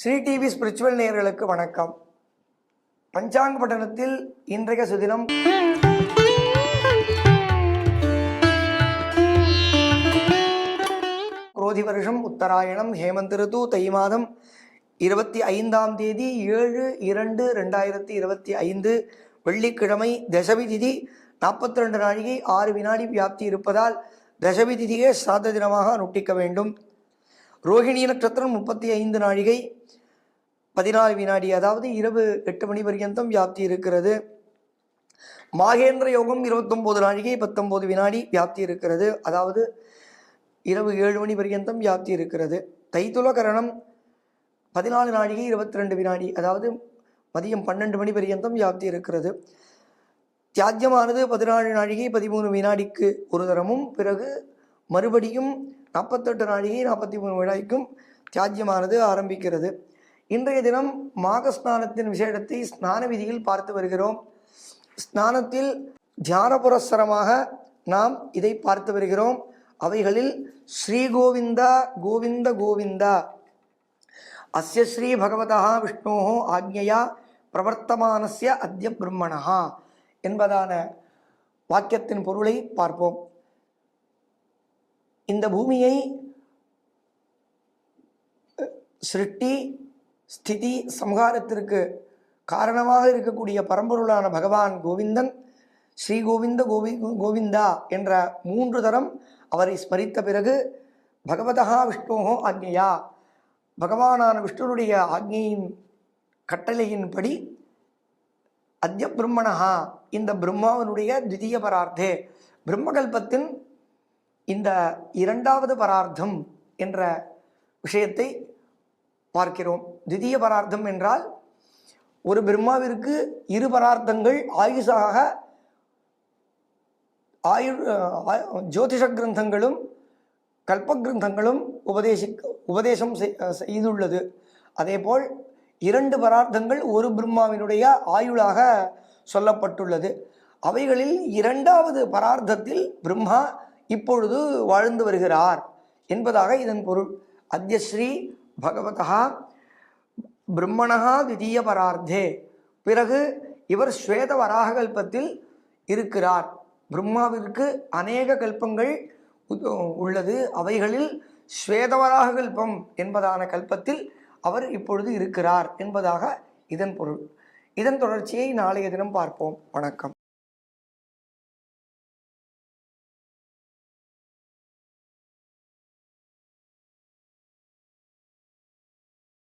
Sri TV spiritual நேயர்களுக்கு வணக்கம். பஞ்சாங்க பட்டணத்தில் இன்றைய சுதினம். குரோதி வருஷம் உத்தராயணம் ஹேமந்த் ரிது தை மாதம் இருபத்தி ஐந்தாம் தேதி ஏழு இரண்டு ரெண்டாயிரத்தி இருபத்தி ஐந்து வெள்ளிக்கிழமை தசமி திதி நாற்பத்தி ரெண்டு நாழிகை ஆறு வினாடி வியாப்தி இருப்பதால் தசமி திதியே சாத தினமாக அனுட்டிக்க வேண்டும். ரோஹிணி நட்சத்திரம் முப்பத்தி ஐந்து நாழிகை பதினாலு வினாடி அதாவது இரவு எட்டு மணி பர்யந்தம் வியாப்தி இருக்கிறது. மாகேந்திர யோகம் இருபத்தொம்போது நாழிகை பத்தொம்போது வினாடி வியாப்தி இருக்கிறது. அதாவது இரவு ஏழு மணி பர்யந்தம் வியாப்தி இருக்கிறது. தைத்துல கரணம் பதினாலு நாழிகை இருபத்தி ரெண்டு வினாடி அதாவது மதியம் பன்னெண்டு மணி பர்யந்தம் வியாப்தி இருக்கிறது. தியாஜ்யமானது பதினாலு நாழிகை பதிமூணு வினாடிக்கு ஒரு தரமும் பிறகு மறுபடியும் நாற்பத்தெட்டு நாழிகை நாற்பத்தி மூணு வினாடிக்கும் தியாஜ்யமானது ஆரம்பிக்கிறது. இன்றைய தினம் மாக ஸ்நானத்தின் விசேடத்தை ஸ்நான விதியில் பார்த்து வருகிறோம். ஸ்நானத்தில் தியானபுரஸ்தரமாக நாம் இதை பார்த்து வருகிறோம். அவைகளில் ஸ்ரீ கோவிந்தா கோவிந்த. கோவிந்தா அஸ்ய ஸ்ரீ பகவதா விஷ்ணோ ஆக்ஞையா பிரவர்த்தமானசிய அத்ய பிரம்மணா என்பதான வாக்கியத்தின் பொருளை பார்ப்போம். இந்த பூமியை சிருஷ்டி ஸ்திதி சம்ஹாரத்திற்கு காரணமாக இருக்கக்கூடிய பரம்பொருளான பகவான் கோவிந்தன் ஸ்ரீ கோவிந்த கோவி கோவிந்தா என்ற மூன்று தரம் அவரை ஸ்மரித்த பிறகு பகவதா விஷ்ணோகோ ஆக்ஞையா பகவானான விஷ்ணுனுடைய ஆக்ஞையின் கட்டளையின்படி அத்ய பிரம்மணஹா இந்த பிரம்மாவனுடைய திதிய பரார்த்தே பிரம்மகல்பத்தின் இந்த இரண்டாவது பரார்த்தம் என்ற விஷயத்தை பார்க்கிறோம். திதிய பரார்த்தம் என்றால் ஒரு பிரம்மாவிற்கு இரு பரார்த்தங்கள் ஆயுஷாக ஆயு ஜோதிஷ கிரந்தங்களும் கல்ப கிரந்தங்களும் உபதேசி உபதேசம் செய்- செய்துள்ளது. அதேபோல் இரண்டு பரார்த்தங்கள் ஒரு பிரம்மாவினுடைய ஆயுளாக சொல்லப்பட்டுள்ளது. அவைகளில் இரண்டாவது பரார்த்தத்தில் பிரம்மா இப்பொழுது வாழ்ந்து வருகிறார் என்பதாக இதன் பொருள். அத்யஸ்ரீ பகவதா பிரம்மணா திதீய பரார்த்தே பிறகு இவர் ஸ்வேத வராக கல்பத்தில் இருக்கிறார். பிரம்மாவிற்கு அநேக கல்பங்கள் உ- உள்ளது. அவைகளில் ஸ்வேதவராக கல்பம் என்பதான கல்பத்தில் அவர் இப்பொழுது இருக்கிறார் என்பதாக இதன் பொருள். இதன் தொடர்ச்சியை நாளைய தினம் பார்ப்போம். வணக்கம்.